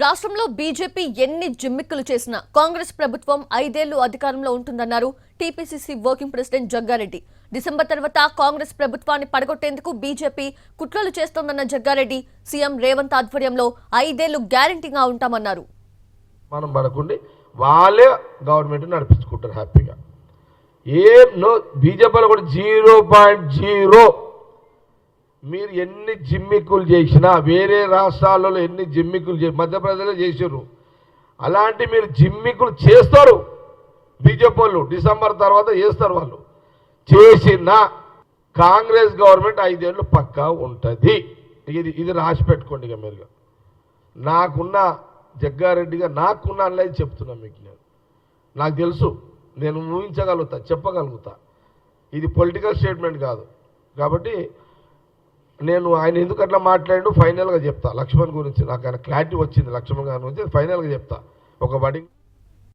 రాష్ట్రంలో బీజేపీ ఎన్ని జిమ్మిక్కులు చేసినా కాంగ్రెస్ ప్రభుత్వం ఐదేళ్ళు అధికారంలో ఉంటుందన్నారు TPCC working president Jaggareddy. December తర్వాత కాంగ్రెస్ ప్రభుత్వాన్ని పడగొట్టేందుకు బీజేపీ కుట్రలు చేస్తోందన్న జగ్గారెడ్డి సీఎం రేవంత్ ఆధ్వర్యంలో ఐదేళ్ళు గ్యారంటీగా ఉంటామన్నారు. మనం పడకుండి వాళ్ళే గవర్నమెంట్ నడిపించుకుంటారు హ్యాపీగా. ఏ నో బీజేపీలో కూడా జీరో పాయింట్ జీరో మీరు ఎన్ని జిమ్మిక్కులు చేసినా వేరే రాష్ట్రాలలో ఎన్ని జిమ్మిక్కులు చే మధ్యప్రదేశ్లో చేసారు అలాంటి మీరు జిమ్మిక్కులు చేస్తారు. బీజేపీ వాళ్ళు డిసెంబర్ తర్వాత చేస్తారు వాళ్ళు. చేసిన కాంగ్రెస్ గవర్నమెంట్ ఐదేళ్ళు పక్కా ఉంటుంది. ఇది ఇది రాసి పెట్టుకోండి ఇక మీరుగా నాకున్న జగ్గారెడ్డిగా నాకున్న అనలేదు చెప్తున్నా మీకు నేను. నాకు తెలుసు. నేను ఊహించగలుగుతా చెప్పగలుగుతా. ఇది పొలిటికల్ స్టేట్మెంట్ కాదు. కాబట్టి నేను ఆయన ఎందుకు అట్లా మాట్లాడు ఫైనల్గా చెప్తా. లక్ష్మణ్ గురించి నాకు ఆయన క్లారిటీ వచ్చింది. లక్ష్మణ్ గారి గురించి ఫైనల్గా చెప్తా. ఒక బడింగ్